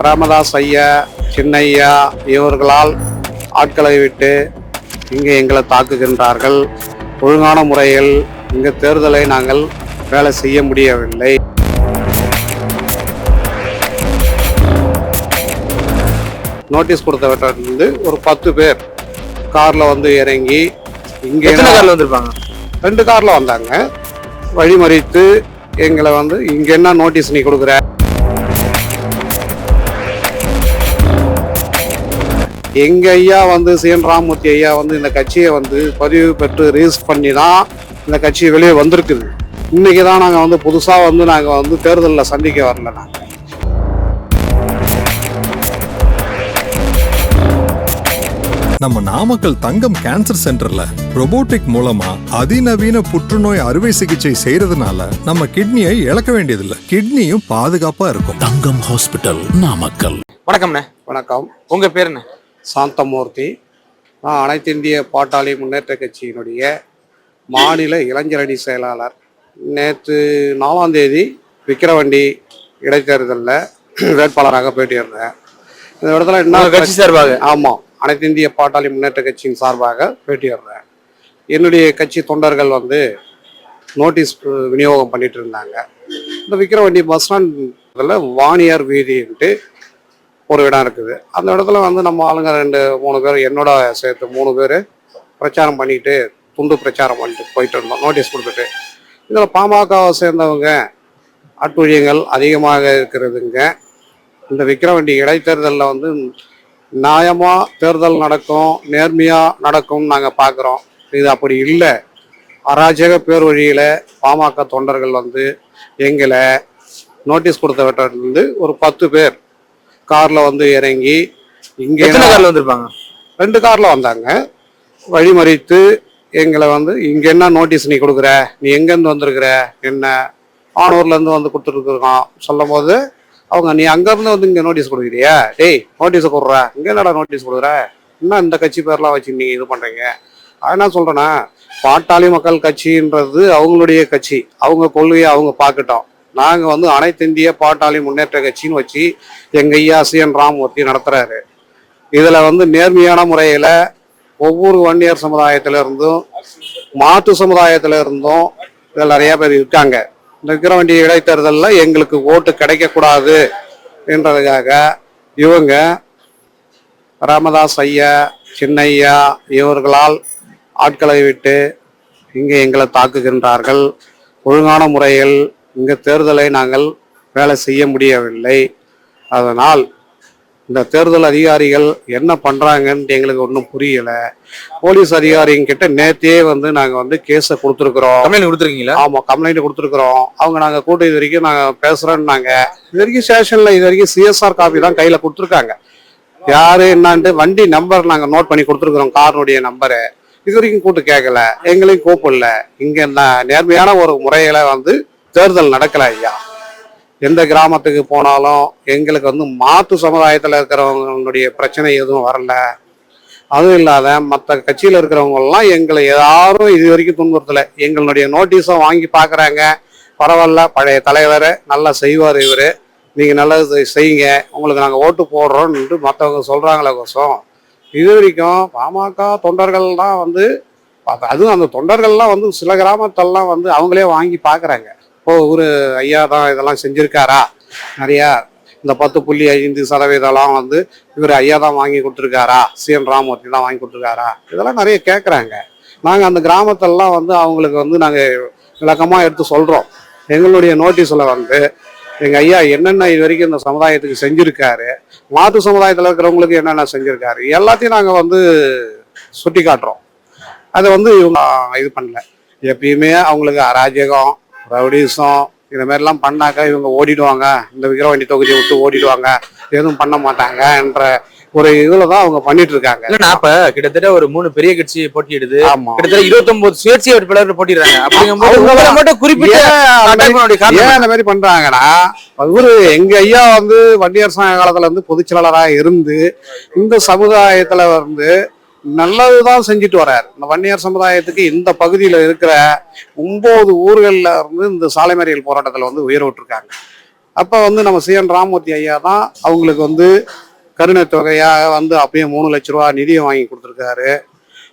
ராமதாஸ் ஐயா சின்னையா இவர்களால் ஆட்களை விட்டு இங்கே எங்களை தாக்குகின்றார்கள். ஒழுங்கான முறையில் இங்கு தேர்தலை நாங்கள் வேலை செய்ய முடியவில்லை. நோட்டீஸ் கொடுத்தவற்றிலிருந்து ஒரு பத்து பேர் கார்ல வந்து இறங்கி இங்கே கார்ல வந்திருப்பாங்க? ரெண்டு கார்ல வந்தாங்க. வழிமறித்து எங்களை வந்து இங்க என்ன நோட்டீஸ் நீ கொடுக்குற? எங்க ஐயா வந்து சிஎன் ராமூர்த்தி ஐயா வந்து இந்த கட்சியை வந்து பதிவு பெற்று ரிஜிஸ்டர் பண்ணி தான் இந்த கட்சி வெளியே வந்திருக்குது. இன்னைக்கு தான் நாங்கள் வந்து புதுசாக வந்து நாங்கள் வந்து தேர்தலில் சந்திக்க வரல நாங்கள் நம்ம நாமக்கல் தங்கம் கேன்சர் சென்டர்ல robotic மூலமா அதிநவீன புற்றுநோய் அறுவை சிகிச்சை செய்யறதுனால நம்ம கிட்னியை இழக்க வேண்டியதில்லை. கிட்னியும் பாதுகாப்பா இருக்கும். தங்கம் ஹாஸ்பிட்டல் நாமக்கல். வணக்கம்ண்ணே. வணக்கம். உங்க பேர் என்ன? சாந்தமூர்த்தி. நான் அனைத்து இந்திய பாட்டாளி முன்னேற்ற கட்சியினுடைய மாநில இளைஞரணி செயலாளர். நேற்று நாலாம் தேதி விக்கிரவண்டி இடைத்தேர்தலில் வேட்பாளராக போட்டியிருந்தேன் இந்த இடத்துல என்ன கட்சி சார்பாக? ஆமாம் அனைத்து இந்திய பாட்டாளி முன்னேற்ற கட்சியின் சார்பாக போட்டியிடுறேன் என்னுடைய கட்சி தொண்டர்கள் வந்து நோட்டீஸ் விநியோகம் பண்ணிட்டு இருந்தாங்க. இந்த விக்கிரவண்டி பஸ் ஸ்டாண்டில் வாணியார் வீதின்ட்டு ஒரு இடம் இருக்குது. அந்த இடத்துல வந்து நம்ம ஆளுங்க ரெண்டு மூணு பேர் என்னோட சேர்த்து மூணு பேர் பிரச்சாரம் பண்ணிட்டு துண்டு பிரச்சாரம் பண்ணிட்டு போயிட்டு இருந்தோம். நோட்டீஸ் கொடுத்துட்டு. இதில் பாமகவை சேர்ந்தவங்க அட்டுழியங்கள் அதிகமாக இருக்கிறதுங்க. இந்த விக்ரவண்டி இடைத்தேர்தலில் வந்து நியாயமாக தேர்தல் நடக்கும் நேர்மையாக நடக்கும்னு நாங்கள் பார்க்குறோம். இது அப்படி இல்லை. அராஜக பேர் வழியில் பாமக தொண்டர்கள் வந்து எங்களை நோட்டீஸ் கொடுத்தவற்றிலிருந்து ஒரு பத்து பேர் காரில் வந்து இறங்கி இங்கே எத்தனை கார்ல வந்திருப்பாங்க? ரெண்டு காரில் வந்தாங்க. வழிமறித்து எங்களை வந்து இங்கே என்ன நோட்டீஸ் நீ கொடுக்குற? நீ எங்கேருந்து வந்திருக்கிற? என்ன? ஆனூர்லேருந்து வந்து கொடுத்துருக்குறோம் சொல்லும் போது அவங்க நீ அங்கேருந்து வந்து இங்கே நோட்டீஸ் கொடுக்குறியா? டேய் நோட்டீஸை கொடுற. இங்கே என்னடா நோட்டீஸ் கொடுக்குற? என்ன இந்த கட்சி பேர்லாம் வச்சு நீங்கள் இது பண்ணுறீங்க நான் என்ன சொல்கிறேன்னா பாட்டாளி மக்கள் கட்சின்றது அவங்களுடைய கட்சி. அவங்க கொள்கையை அவங்க பார்க்கட்டும். நாங்கள் வந்து அனைத்து இந்திய பாட்டாளி முன்னேற்ற கட்சின்னு வச்சு எங்கள் ஐயா சி என் ராமூர்த்தி நடத்துகிறாரு இதில் வந்து நேர்மையான முறையில் ஒவ்வொரு வன்னியர் சமுதாயத்திலிருந்தும் மாற்று சமுதாயத்தில் இருந்தும் இதில் நிறையா பேர் இருக்காங்க. இருக்கிற விக்கிரவண்டி இடைத்தேர்தலில் எங்களுக்கு ஓட்டு கிடைக்கக்கூடாது என்றதுக்காக இவங்க ராமதாஸ் ஐயா சின்னையா இவர்களால் ஆட்களை விட்டு இங்கே எங்களை தாக்குகின்றார்கள். ஒழுங்கான முறையில் இங்கே தேர்தலை நாங்கள் வேலை செய்ய முடியவில்லை. அதனால் இந்த தேர்தல் அதிகாரிகள் என்ன பண்றாங்கன்னு எங்களுக்கு ஒன்றும் புரியல. போலீஸ் அதிகாரிங்க கிட்ட நேத்தே வந்து நாங்க வந்து கேஸை கொடுத்துருக்குறோம். கம்ப்ளைண்ட் கொடுத்துருக்கீங்களா? ஆமா கம்ப்ளைண்ட் கொடுத்துருக்குறோம். அவங்க நாங்க கூட்டம் இது வரைக்கும் நாங்க பேசுறோம்னாங்க இது வரைக்கும் ஸ்டேஷன்ல இது வரைக்கும் சிஎஸ்ஆர் காப்பி தான் கையில கொடுத்துருக்காங்க. யாரு என்னான்ட்டு வண்டி நம்பர் நாங்க நோட் பண்ணி கொடுத்துருக்குறோம். காரனுடைய நம்பரு இது வரைக்கும் கூட்டு கேட்கல எங்களையும் கூப்பிடல. இங்க நேர்மையான ஒரு முறையில வந்து தேர்தல் நடக்கல ஐயா. எந்த கிராமத்துக்கு போனாலும் எங்களுக்கு வந்து மாற்று சமுதாயத்தில் இருக்கிறவங்களுடைய பிரச்சனை எதுவும் வரல. அதுவும் இல்லாத மற்ற கட்சியில் இருக்கிறவங்கெல்லாம் எங்களை யாரும் இது வரைக்கும் துன்புறுத்தலை. எங்களுடைய நோட்டீஸும் வாங்கி பார்க்குறாங்க பரவாயில்ல பழைய தலைவர் நல்லா செய்வார் இவர். நீங்கள் நல்லது செய்- செய்யுங்க. உங்களுக்கு நாங்கள் ஓட்டு போடுறோம்னு மற்றவங்க சொல்கிறாங்களே கோசம். இது வரைக்கும் பாமக தொண்டர்கள்லாம் வந்து அதுவும் அந்த தொண்டர்கள்லாம் வந்து சில கிராமத்தெல்லாம் வந்து அவங்களே வாங்கி பார்க்குறாங்க ஓ ஒரு ஐயா தான் இதெல்லாம் செஞ்சுருக்காரா? நிறையா இந்த பத்து புள்ளி ஐந்து சதவீதம்லாம் வந்து இவர் ஐயா தான் வாங்கி கொடுத்துருக்காரா? சிஎன் ராமூர்த்தி தான் வாங்கி கொடுத்துருக்காரா? இதெல்லாம் நிறைய கேட்குறாங்க நாங்கள் அந்த கிராமத்தெல்லாம் வந்து அவங்களுக்கு வந்து நாங்கள் விளக்கமாக எடுத்து சொல்கிறோம் எங்களுடைய நோட்டீஸில் வந்து எங்கள் ஐயா என்னென்ன இது வரைக்கும் இந்த சமுதாயத்துக்கு செஞ்சுருக்காரு மாற்று சமுதாயத்தில் இருக்கிறவங்களுக்கு என்னென்ன செஞ்சுருக்காரு எல்லாத்தையும் நாங்கள் வந்து சுட்டி காட்டுறோம் அதை வந்து இவங்க இது பண்ணல. எப்பயுமே அவங்களுக்கு அராஜகம் ரவுடிசம் இந்த மாதிரிலாம் பண்ணாக்கா இவங்க ஓடிடுவாங்க. இந்த விக்கிரவாண்டி தொகுதியை விட்டு ஓடிடுவாங்க. எதுவும் பண்ண மாட்டாங்க என்ற ஒரு இதுல தான் அவங்க பண்ணிட்டு இருக்காங்க. இல்ல நான் இப்ப கிட்டத்தட்ட ஒரு மூணு பெரிய கட்சி போட்டியிடுது. கிட்டத்தட்ட இருபத்தொன்பது சுயேட்சை வேட்பாளர் போட்டிடுறாங்க அப்படிங்கும்போது மட்டும் குறிப்பிட்ட ஏன் அந்த மாதிரி பண்றாங்கன்னா இவரு எங்க ஐயா வந்து வண்டியர் சங்க காலத்துல இருந்து பொதுச் செயலாளரா இருந்து இந்த சமுதாயத்துல வந்து நல்லது தான் செஞ்சுட்டு வர்றார். இந்த வன்னியர் சமுதாயத்துக்கு இந்த பகுதியில் இருக்கிற ஒம்பது ஊர்களில் இருந்து இந்த சாலை மறியல் போராட்டத்தில் வந்து உயர விட்டுருக்காங்க. அப்போ வந்து நம்ம சிஎன் ராமூர்த்தி ஐயா தான் அவங்களுக்கு வந்து கருணை தொகையாக வந்து அப்பயே மூணு லட்ச ரூபா நிதியை வாங்கி கொடுத்துருக்காரு.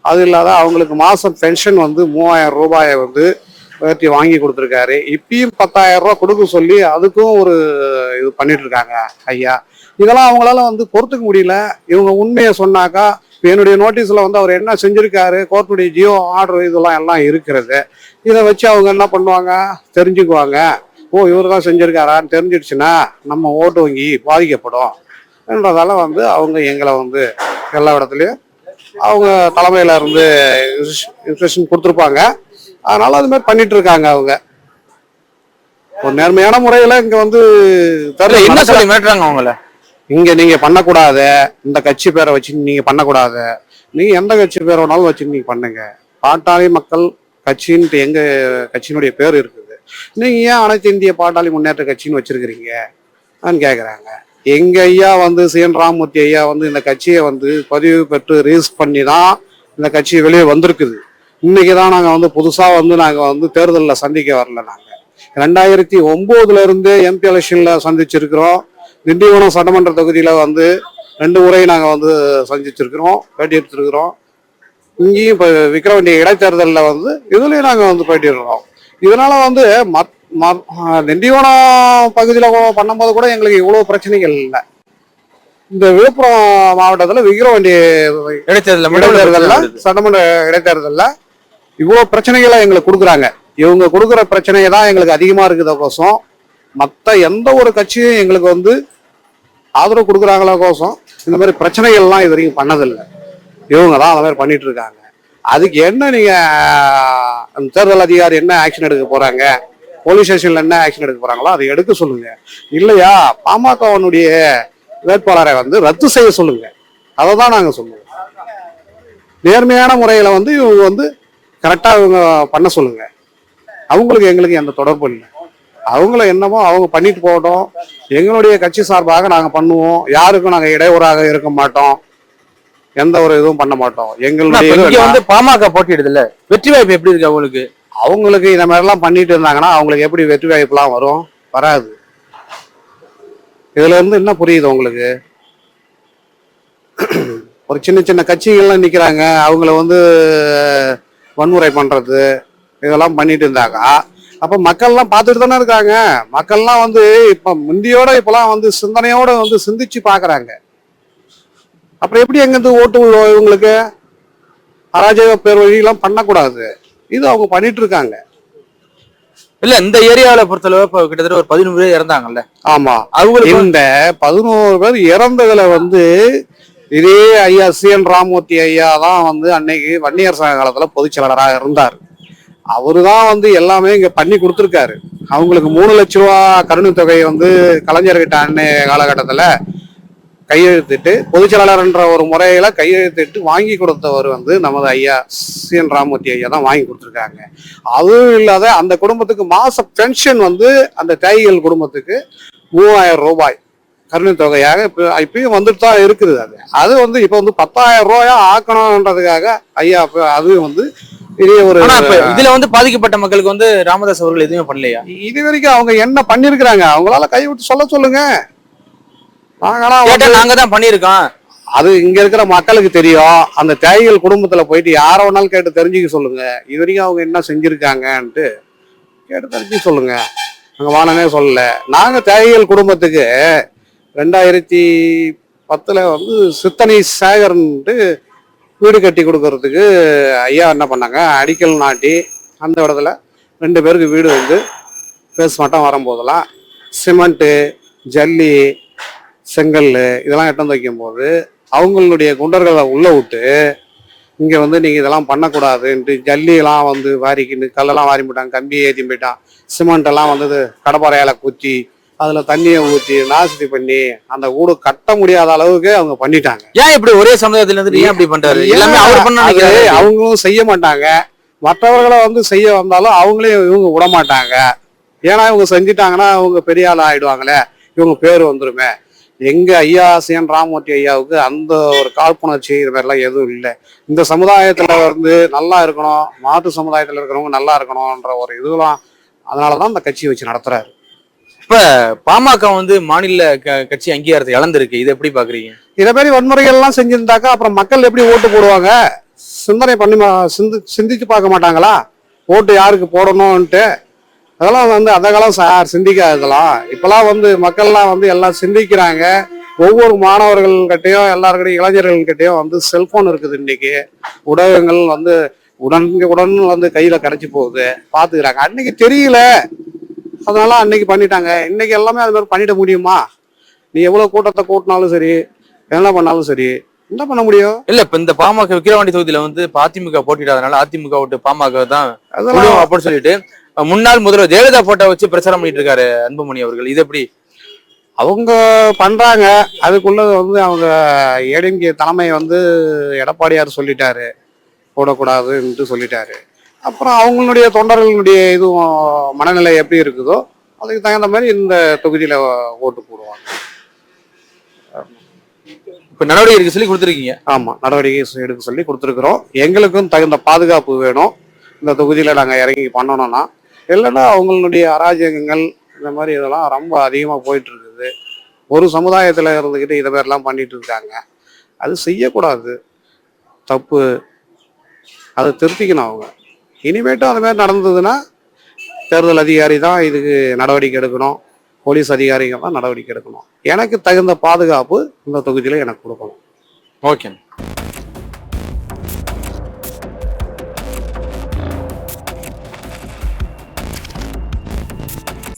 அது இல்லாத அவங்களுக்கு மாதம் பென்ஷன் வந்து மூவாயிரம் ரூபாயை வந்து உயர்த்தி வாங்கி கொடுத்துருக்காரு. இப்பயும் பத்தாயிரம் ரூபா கொடுக்க சொல்லி அதுக்கும் ஒரு இது பண்ணிட்டு இருக்காங்க ஐயா. இதெல்லாம் அவங்களால வந்து பொறுத்துக்க முடியல. இவங்க உண்மையை சொன்னாக்கா இப்ப என்னுடைய நோட்டீஸில் வந்து அவர் என்ன செஞ்சிருக்காரு? கோர்ட்டுடைய ஜியோ ஆர்டர் இதெல்லாம் எல்லாம் இருக்கிறது. இதை வச்சு அவங்க என்ன பண்ணுவாங்க? தெரிஞ்சுக்குவாங்க. ஓ இவர் தான் செஞ்சிருக்காரான்னு தெரிஞ்சிடுச்சுன்னா நம்ம ஓட்டு வங்கி பாதிக்கப்படும். என்றதால வந்து அவங்க எங்களை வந்து எல்லா இடத்துலையும் அவங்க தலைமையில இருந்து இன்ஸ்ட்ரக்ஷன் கொடுத்துருப்பாங்க. அதனால அது மாதிரி பண்ணிட்டு இருக்காங்க அவங்க. ஒரு நேர்மையான முறையில இங்க வந்து தெரியல என்ன சொல்லி மிரட்டுறாங்க அவங்கள? இங்கே நீங்கள் பண்ணக்கூடாது. இந்த கட்சி பேரை வச்சு நீங்கள் பண்ணக்கூடாது. நீங்கள் எந்த கட்சி பேரை வேணாலும் வச்சு நீங்கள் பண்ணுங்க. பாட்டாளி மக்கள் கட்சின்ட்டு எங்கள் கட்சியினுடைய பேர் இருக்குது. நீங்கள் ஏன் அனைத்து இந்திய பாட்டாளி முன்னேற்ற கட்சின்னு வச்சிருக்கிறீங்க? கேட்குறாங்க எங்கள் ஐயா வந்து சி. என். ராமூர்த்தி ஐயா வந்து இந்த கட்சியை வந்து பதிவு பெற்று ரிலீஸ் பண்ணி தான் இந்த கட்சி வெளியே வந்திருக்குது. இன்னைக்கு தான் நாங்கள் வந்து புதுசாக வந்து நாங்கள் வந்து தேர்தலில் சந்திக்க வரல நாங்கள் ரெண்டாயிரத்தி ஒம்போதுலேருந்தே எம்பி எலெக்ஷனில் சந்திச்சிருக்கிறோம். திண்டிவனம் சட்டமன்ற தொகுதியில வந்து ரெண்டு முறை நாங்க வந்து சந்திச்சிருக்கிறோம் பேட்டி எடுத்திருக்கிறோம் இங்கேயும் இப்போ விக்கிரவாண்டி இடைத்தேர்தலில் வந்து இதுலயும் நாங்க வந்து போயிட்டிருக்கிறோம் இதனால வந்து மத் ஆஹ் திண்டிவனம் பகுதியில் பண்ணும்போது கூட எங்களுக்கு இவ்வளோ பிரச்சனைகள் இல்லை. இந்த விழுப்புரம் மாவட்டத்தில் விக்கிரவாண்டி இடைத்தேர்தல இடைத்தேர்தல்ல சட்டமன்ற இடைத்தேர்தல்ல இவ்வளவு பிரச்சனைகளை எங்களுக்கு கொடுக்குறாங்க. இவங்க கொடுக்குற பிரச்சனையை தான் எங்களுக்கு அதிகமா இருக்குத கோசம் மற்ற எந்த ஒரு கட்சியும் எங்களுக்கு வந்து ஆதரவு கொடுக்குறாங்களோ கோசம் இந்த மாதிரி பிரச்சனைகள்லாம் இது வரைக்கும் பண்ணதில்லை. இவங்க தான் அந்த மாதிரி பண்ணிட்டு இருக்காங்க அதுக்கு என்ன நீங்கள் அந்த தேர்தல் அதிகாரி என்ன ஆக்ஷன் எடுக்க போகிறாங்க போலீஸ் ஸ்டேஷனில் என்ன ஆக்ஷன் எடுக்க போகிறாங்களோ அதை எடுக்க சொல்லுங்கள் இல்லையா பாமகவனுடைய வேட்பாளரை வந்து ரத்து செய்ய சொல்லுங்கள் அதை தான் நாங்கள் சொல்லுவோம். நேர்மையான முறையில் வந்து இவங்க வந்து கரெக்டாக இவங்க பண்ண சொல்லுங்கள் அவங்களுக்கு எங்களுக்கு எந்த தொடர்பும் இல்லை. அவங்கள என்னமோ அவங்க பண்ணிட்டு போகட்டும். எங்களுடைய கட்சி சார்பாக நாங்க பண்ணுவோம். யாருக்கும் நாங்க இடையூறாக இருக்க மாட்டோம். எந்த ஒரு இதுவும் பண்ண மாட்டோம். எங்களுடைய வந்து பாமக போட்டியிடுது இல்ல வெற்றி வாய்ப்பு எப்படி இருக்கு அவங்களுக்கு? அவங்களுக்கு இந்த மாதிரிலாம் பண்ணிட்டு இருந்தாங்கன்னா அவங்களுக்கு எப்படி வெற்றி வாய்ப்புலாம் வரும்? வராது. இதுல இருந்து என்ன புரியுது உங்களுக்கு? ஒரு சின்ன சின்ன கட்சிகள்லாம் நிக்கிறாங்க. அவங்கள வந்து வன்முறை பண்றது இதெல்லாம் பண்ணிட்டு இருந்தாக்கா அப்ப மக்கள்லாம் பார்த்துட்டு தானே இருக்காங்க. மக்கள்லாம் வந்து இப்ப முந்தியோட இப்பெல்லாம் வந்து சிந்தனையோட வந்து சிந்திச்சு பாக்குறாங்க அப்புறம் எப்படி எங்கிருந்து ஓட்டு இவங்களுக்கு? அராஜக பேர் வழியெல்லாம் பண்ணக்கூடாது. இது அவங்க பண்ணிட்டு இருக்காங்க. இல்ல இந்த ஏரியாவில பொறுத்தளவு இப்ப கிட்டத்தட்ட ஒரு பதினொன்று பேர் இறந்தாங்கல்ல. ஆமா. அவங்களுக்கு இந்த பதினோரு பேர் இறந்ததுல வந்து இதே ஐயா சி என் ராமூர்த்தி ஐயா தான் வந்து அன்னைக்கு வன்னியர் சங்க காலத்துல பொதுச் செயலாளராக இருந்தார். அவரு தான் வந்து எல்லாமே இங்க பண்ணி கொடுத்துருக்காரு. அவங்களுக்கு மூணு லட்ச ரூபா கருணை தொகையை வந்து கலைஞர்கிட்ட அன்னைய காலகட்டத்தில் கையெழுத்திட்டு பொதுச்செயலாளர்ன்ற ஒரு முறையில கையெழுத்திட்டு வாங்கி கொடுத்தவர் வந்து நமது ஐயா சி என் ராமூர்த்தி ஐயா தான் வாங்கி கொடுத்துருக்காங்க. அதுவும் இல்லாத அந்த குடும்பத்துக்கு மாச பென்ஷன் வந்து அந்த தேய்கள் குடும்பத்துக்கு மூவாயிரம் ரூபாய் கருணை தொகையாக இப்போ இப்பயும் வந்துட்டு தான் இருக்குது அது. அது வந்து இப்போ வந்து பத்தாயிரம் ரூபாயா ஆக்கணுன்றதுக்காக ஐயா இப்போ அது வந்து பெரிய ஒரு இதுல வந்து பாதிக்கப்பட்ட மக்களுக்கு வந்து ராமதாஸ் அவர்கள் எதுவுமே பண்ணலையா? இது வரைக்கும் அவங்க என்ன பண்ணிருக்கிறாங்க? அவங்களால கை விட்டு சொல்ல சொல்லுங்க. நாங்களாம் நாங்க தான் பண்ணிருக்கோம் அது இங்க இருக்கிற மக்களுக்கு தெரியும். அந்த தியாகிகள் குடும்பத்துல போயிட்டு யார வேணாலும் கேட்டு தெரிஞ்சுக்க சொல்லுங்க. இது வரைக்கும் அவங்க என்ன செஞ்சிருக்காங்கன்ட்டு கேட்டு தெரிஞ்சுக்க சொல்லுங்க. அங்க வானனே சொல்லல. நாங்க தியாகிகள் குடும்பத்துக்கு ரெண்டாயிரத்தி பத்துல வந்து சித்தனை சேகர்ன்ட்டு வீடு கட்டி கொடுக்கறதுக்கு ஐயா என்ன பண்ணாங்க? அடிக்கல் நாட்டி அந்த இடத்துல ரெண்டு பேருக்கு வீடு வந்து பேஸ் மட்டும் வரும்போதெல்லாம் சிமெண்ட்டு ஜல்லி செங்கல் இதெல்லாம் எட்டம் வைக்கும்போது அவங்களுடைய குண்டர்களை உள்ளே விட்டு இங்கே வந்து நீங்கள் இதெல்லாம் பண்ணக்கூடாதுன்ட்டு ஜல்லியெல்லாம் வந்து வாரிக்கின்னு கல்லெல்லாம் வாரி போயிட்டாங்க கம்பியை ஏற்றி போயிட்டான். சிமெண்ட் எல்லாம் வந்து கடப்பாறையால் குத்தி அதுல தண்ணியை ஊற்றி நாசதி பண்ணி அந்த வீடு கட்ட முடியாத அளவுக்கு அவங்க பண்ணிட்டாங்க. ஏன் இப்படி ஒரே சமுதாயத்துல இருந்துட்டு ஏன் இப்படி பண்றாரு? எல்லாமே அவர் பண்ண அது நினைக்கிறாரு அவங்களும் செய்ய மாட்டாங்க. மற்றவர்களை வந்து செய்ய வந்தாலும் அவங்களே இவங்க விட மாட்டாங்க. ஏன்னா இவங்க செஞ்சிட்டாங்கன்னா அவங்க பெரிய ஆள் ஆயிடுவாங்களே. இவங்க பேர் வந்துருமே. எங்க ஐயா சிஎன் ராமூர்த்தி ஐயாவுக்கு அந்த ஒரு காழ்ப்புணர்ச்சி இது மாதிரிலாம் எதுவும் இல்லை. இந்த சமுதாயத்துல வந்து நல்லா இருக்கணும் மாற்று சமுதாயத்துல இருக்கிறவங்க நல்லா இருக்கணும்ன்ற ஒரு இதுலாம் அதனாலதான் இந்த கட்சி வச்சு நடத்துறாரு. இப்ப பாமக வந்து மாநில க- கட்சி அங்கீகாரத்தை இழந்திருக்கு. இதை எப்படி பாக்குறீங்க? இதை மாதிரி வன்முறைகள் எல்லாம் செஞ்சிருந்தாக்கா அப்புறம் மக்கள் எப்படி ஓட்டு போடுவாங்க? சிந்தனை பண்ணி சிந்து சிந்திச்சு பார்க்க மாட்டாங்களா? ஓட்டு யாருக்கு போடணும்ன்ட்டு. அதெல்லாம் வந்து அந்த காலம் சார் சிந்திக்காததெல்லாம். இப்பெல்லாம் வந்து மக்கள்லாம் வந்து எல்லாம் சிந்திக்கிறாங்க. ஒவ்வொரு மாணவர்கள்கிட்டையும் எல்லாருக்கிட்டையும் இளைஞர்கள்கிட்டையும் வந்து செல்போன் இருக்குது இன்னைக்கு. ஊடகங்கள் வந்து உடன் உடன் வந்து கையில கரைச்சி போகுது. பாத்துக்கிறாங்க அன்னைக்கு தெரியல. அதனால அன்னைக்கு பண்ணிட்டாங்க. இன்னைக்கு எல்லாமே அது மாதிரி பண்ணிட முடியுமா? நீ எவ்வளவு கூட்டத்தை கூட்டினாலும் சரி என்ன பண்ணாலும் சரி என்ன பண்ண முடியும்? இல்ல இப்ப இந்த பாமக விக்கிரவாண்டி தொகுதியில வந்து அதிமுக போட்டியிடாதனால அதிமுக ஓட்டு பாமக தான் அப்படின்னு சொல்லிட்டு முன்னாள் முதல்வர் ஜெயலலிதா போட்டோ வச்சு பிரச்சாரம் பண்ணிட்டு இருக்காரு அன்புமணி அவர்கள். இது எப்படி? அவங்க பண்றாங்க. அதுக்குள்ள வந்து அவங்க ஏடிஎம்கே தலைமை வந்து எடப்பாடியார் சொல்லிட்டாரு. போடக்கூடாதுன்ட்டு சொல்லிட்டாரு. அப்புறம் அவங்களுடைய தொண்டர்களுடைய இதுவும் மனநிலை எப்படி இருக்குதோ அதுக்கு தகுந்த மாதிரி இந்த தொகுதியில ஓட்டு போடுவாங்க. இப்ப நடவடிக்கை சொல்லி கொடுத்துருக்கீங்க. ஆமா நடவடிக்கை எடுக்க சொல்லி கொடுத்துருக்குறோம். எங்களுக்கும் தகுந்த பாதுகாப்பு வேணும். இந்த தொகுதியில நாங்க இறங்கி பண்ணணும்னா இல்லைன்னா அவங்களுடைய அராஜகங்கள் இந்த மாதிரி இதெல்லாம் ரொம்ப அதிகமா போயிட்டு இருக்குது ஒரு சமுதாயத்துல இருந்துக்கிட்டு இதை மாதிரிலாம் பண்ணிட்டு இருக்காங்க. அது செய்யக்கூடாது. தப்பு. அதை திருத்திக்கணும் அவங்க. இனிமேட்டும் அது மாதிரி நடந்ததுன்னா தேர்தல் அதிகாரி தான் இதுக்கு நடவடிக்கை எடுக்கணும். போலீஸ் அதிகாரிகள் தான் நடவடிக்கை எடுக்கணும். எனக்கு தகுந்த பாதுகாப்பு இந்த தொகுதியில் எனக்கு கொடுக்கணும். ஓகே.